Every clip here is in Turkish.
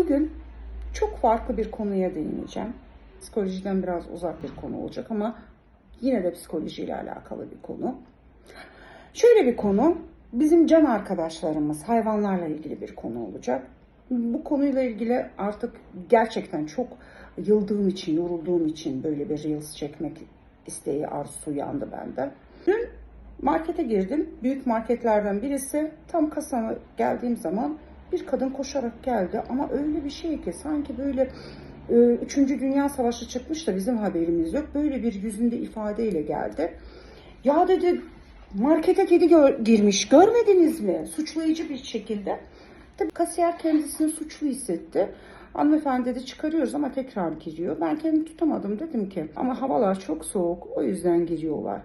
Bugün çok farklı bir konuya değineceğim. Psikolojiden biraz uzak bir konu olacak ama yine de psikolojiyle alakalı bir konu. Şöyle bir konu, bizim can arkadaşlarımız, hayvanlarla ilgili bir konu olacak. Bu konuyla ilgili artık gerçekten çok yıldığım için, yorulduğum için böyle bir Reels çekmek isteği, arzusu uyandı bende. Dün markete girdim. Büyük marketlerden birisi. Tam kasana geldiğim zaman bir kadın koşarak geldi ama öyle bir şey ki sanki böyle e, Üçüncü Dünya Savaşı çıkmış da bizim haberimiz yok. Böyle bir yüzünde ifadeyle geldi. Ya dedi markete kedi gör- girmiş görmediniz mi? Suçlayıcı bir şekilde. Tabii kasiyer kendisini suçlu hissetti. Hanımefendi dedi çıkarıyoruz ama tekrar giriyor. Ben kendimi tutamadım dedim ki ama havalar çok soğuk o yüzden giriyorlar.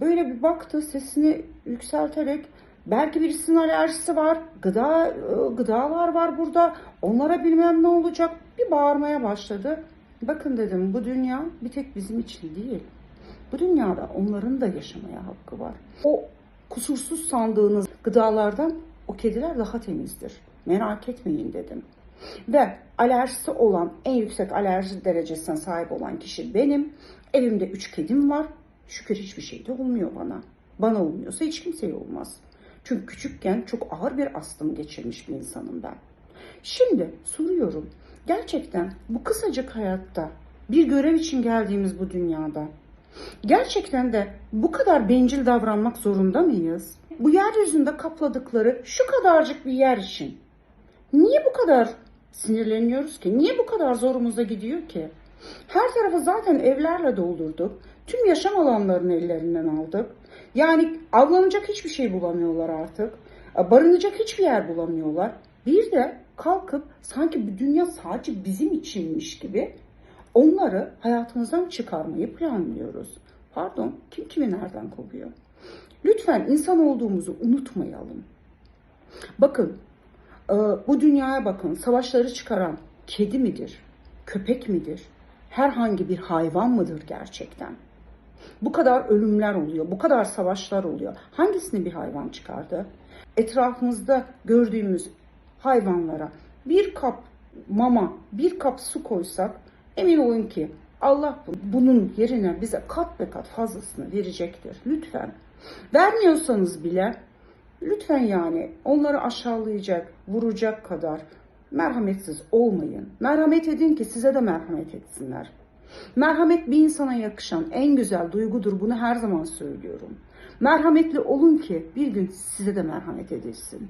Böyle bir baktı sesini yükselterek belki birisinin alerjisi var, gıda e, gıdalar var burada. Onlara bilmem ne olacak. Bir bağırmaya başladı. Bakın dedim bu dünya bir tek bizim için değil. Bu dünyada onların da yaşamaya hakkı var. O kusursuz sandığınız gıdalardan o kediler daha temizdir. Merak etmeyin dedim. Ve alerjisi olan, en yüksek alerji derecesine sahip olan kişi benim. Evimde üç kedim var. Şükür hiçbir şey de olmuyor bana. Bana olmuyorsa hiç kimseye olmaz. Çünkü küçükken çok ağır bir astım geçirmiş bir insanım ben. Şimdi soruyorum. Gerçekten bu kısacık hayatta bir görev için geldiğimiz bu dünyada gerçekten de bu kadar bencil davranmak zorunda mıyız? Bu yeryüzünde kapladıkları şu kadarcık bir yer için Niye bu kadar sinirleniyoruz ki? Niye bu kadar zorumuza gidiyor ki? Her tarafı zaten evlerle doldurduk. Tüm yaşam alanlarını ellerinden aldık. Yani avlanacak hiçbir şey bulamıyorlar artık. E, Barınacak hiçbir yer bulamıyorlar. Bir de kalkıp sanki bu dünya sadece bizim içinmiş gibi onları hayatımızdan çıkarmayı planlıyoruz. Pardon, kim kimi nereden kovuyor? Lütfen insan olduğumuzu unutmayalım. Bakın ee, bu dünyaya bakın. Savaşları çıkaran kedi midir? Köpek midir? Herhangi bir hayvan mıdır gerçekten? Bu kadar ölümler oluyor, bu kadar savaşlar oluyor. Hangisini bir hayvan çıkardı? Etrafımızda gördüğümüz hayvanlara bir kap mama, bir kap su koysak emin olun ki Allah bu- bunun yerine bize kat be kat fazlasını verecektir. Lütfen. Vermiyorsanız bile Lütfen yani onları aşağılayacak, vuracak kadar merhametsiz olmayın. Merhamet edin ki size de merhamet etsinler. Merhamet bir insana yakışan en güzel duygudur. Bunu her zaman söylüyorum. Merhametli olun ki bir gün size de merhamet edilsin.